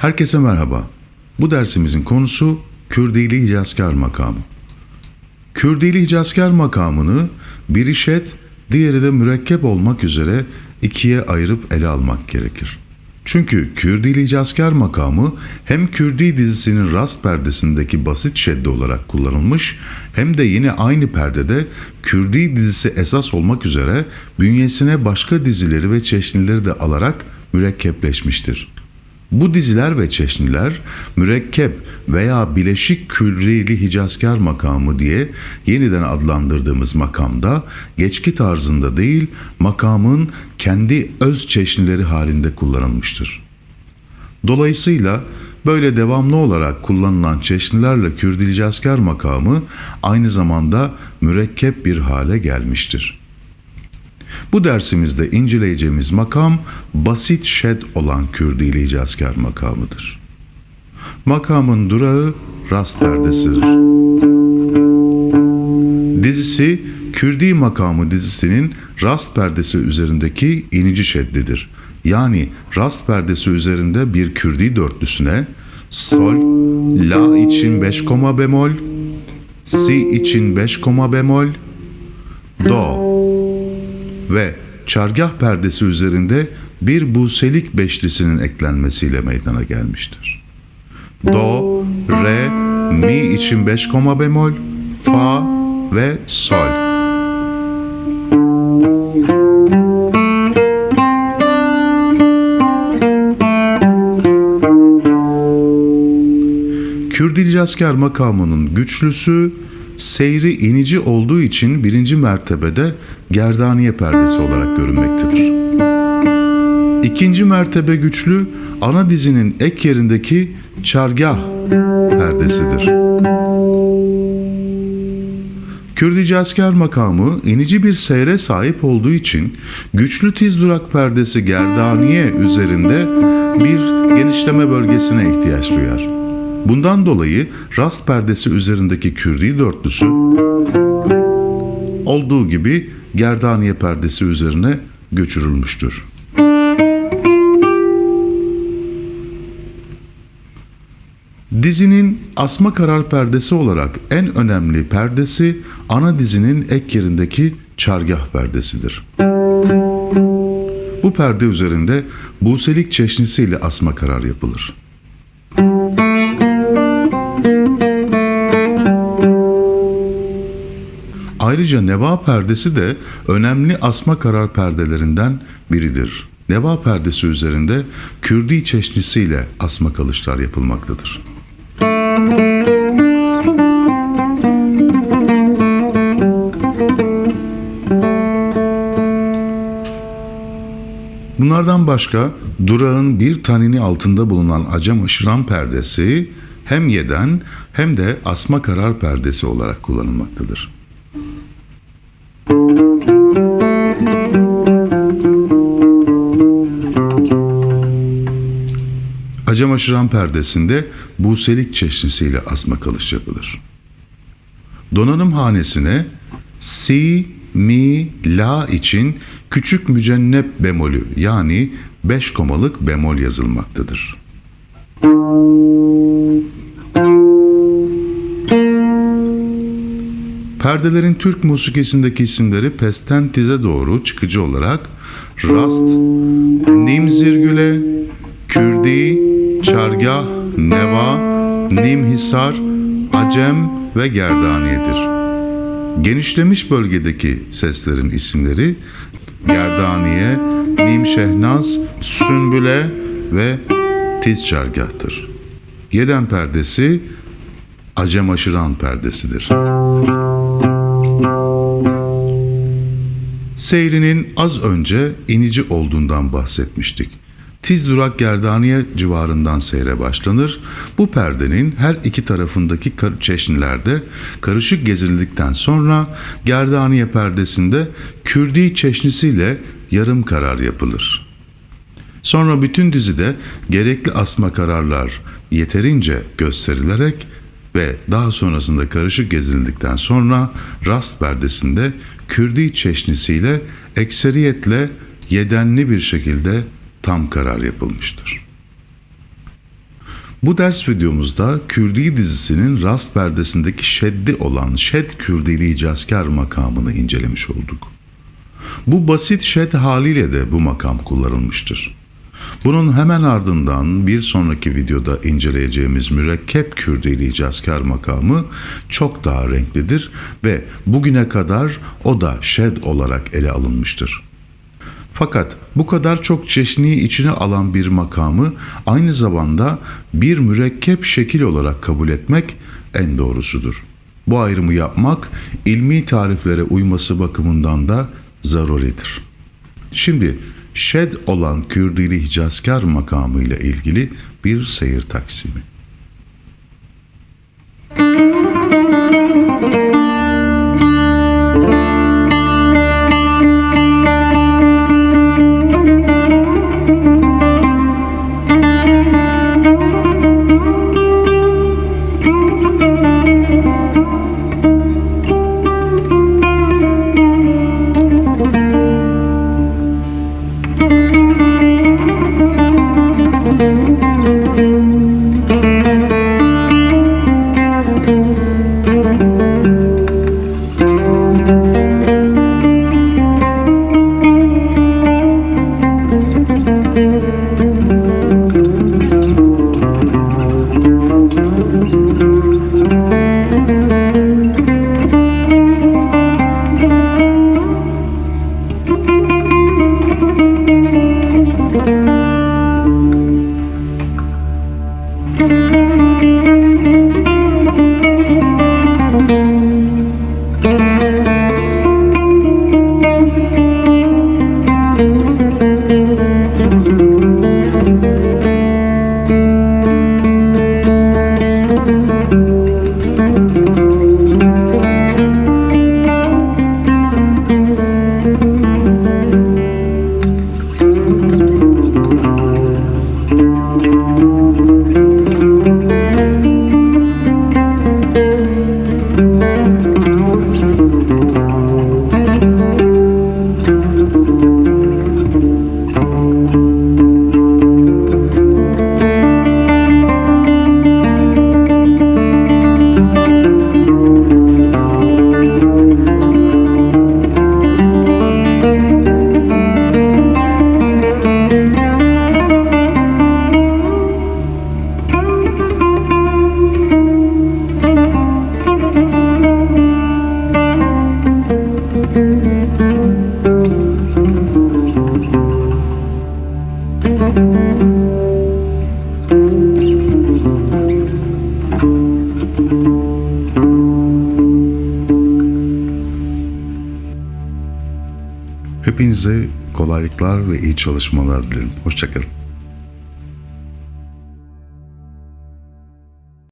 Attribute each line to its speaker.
Speaker 1: Herkese merhaba. Bu dersimizin konusu Kürdili Hicazkar makamı. Kürdili Hicazkar makamını bir işet, diğeri de mürekkep olmak üzere ikiye ayırıp ele almak gerekir. Çünkü Kürdili Hicazkar makamı hem Kürdi dizisinin rast perdesindeki basit şedde olarak kullanılmış hem de yine aynı perdede Kürdi dizisi esas olmak üzere bünyesine başka dizileri ve çeşnileri de alarak mürekkepleşmiştir. Bu diziler ve çeşniler mürekkep veya bileşik külliyeli hicazkar makamı diye yeniden adlandırdığımız makamda geçki tarzında değil makamın kendi öz çeşnileri halinde kullanılmıştır. Dolayısıyla böyle devamlı olarak kullanılan çeşnilerle Kürdili Hicazkar makamı aynı zamanda mürekkep bir hale gelmiştir. Bu dersimizde inceleyeceğimiz makam basit şed olan Hicazkar makamıdır. Makamın durağı rast perdesidir. Dizisi Kürdi makamı dizisinin rast perdesi üzerindeki inici şeddidir. Yani rast perdesi üzerinde bir Kürdi dörtlüsüne sol, la için 5 koma bemol, si için 5 koma bemol, do ve çargah perdesi üzerinde bir buselik beşlisinin eklenmesiyle meydana gelmiştir. Do, re, mi için 5 koma bemol, fa ve sol. Kürdili asker makamının güçlüsü seyri inici olduğu için birinci mertebede gerdaniye perdesi olarak görünmektedir. İkinci mertebe güçlü ana dizinin ek yerindeki çargah perdesidir. Kürdici asker makamı inici bir seyre sahip olduğu için güçlü tiz durak perdesi gerdaniye üzerinde bir genişleme bölgesine ihtiyaç duyar. Bundan dolayı rast perdesi üzerindeki Kürdi dörtlüsü olduğu gibi gerdaniye perdesi üzerine göçürülmüştür. Dizinin asma karar perdesi olarak en önemli perdesi ana dizinin ek yerindeki çargah perdesidir. Bu perde üzerinde buselik çeşnisiyle asma karar yapılır. Ayrıca neva perdesi de önemli asma karar perdelerinden biridir. Neva perdesi üzerinde Kürdi çeşnisiyle asma kalışlar yapılmaktadır. Bunlardan başka durağın bir tanini altında bulunan acam aşıran perdesi hem yeden hem de asma karar perdesi olarak kullanılmaktadır. Acam aşıran perdesinde buselik çeşnisiyle asma kalış yapılır. Donanım hanesine si, mi, la için küçük mücennep bemolü yani 5 komalık bemol yazılmaktadır. Perdelerin Türk musikisindeki isimleri pesten tize doğru çıkıcı olarak rast, nim zirgüle, kürdi, çargah, neva, nimhisar, acem ve gerdaniyedir. Genişlemiş bölgedeki seslerin isimleri gerdaniye, nim şehnaz, sünbüle ve tiz çargahtır. Yeden perdesi acem aşıran perdesidir. Seyrinin az önce inici olduğundan bahsetmiştik. Tiz durak gerdaniye civarından seyre başlanır. Bu perdenin her iki tarafındaki çeşnilerde karışık gezildikten sonra gerdaniye perdesinde Kürdi çeşnisiyle yarım karar yapılır. Sonra bütün dizide gerekli asma kararlar yeterince gösterilerek ve daha sonrasında karışık gezildikten sonra rast perdesinde Kürdi çeşnisiyle ekseriyetle yedenli bir şekilde tam karar yapılmıştır. Bu ders videomuzda Kürdi dizisinin rast perdesindeki şeddi olan Şed Kürdili Hicazkar makamını incelemiş olduk. Bu basit şed haliyle de bu makam kullanılmıştır. Bunun hemen ardından bir sonraki videoda inceleyeceğimiz mürekkep Kürdili Hicazkar makamı çok daha renklidir ve bugüne kadar o da şed olarak ele alınmıştır. Fakat bu kadar çok çeşniyi içine alan bir makamı aynı zamanda bir mürekkep şekil olarak kabul etmek en doğrusudur. Bu ayrımı yapmak ilmi tariflere uyması bakımından da zaruridir. Şimdi şed olan Kürdili Hicazkar makamı ile ilgili bir seyir taksimi. Hepinize kolaylıklar ve iyi çalışmalar dilerim. Hoşçakalın.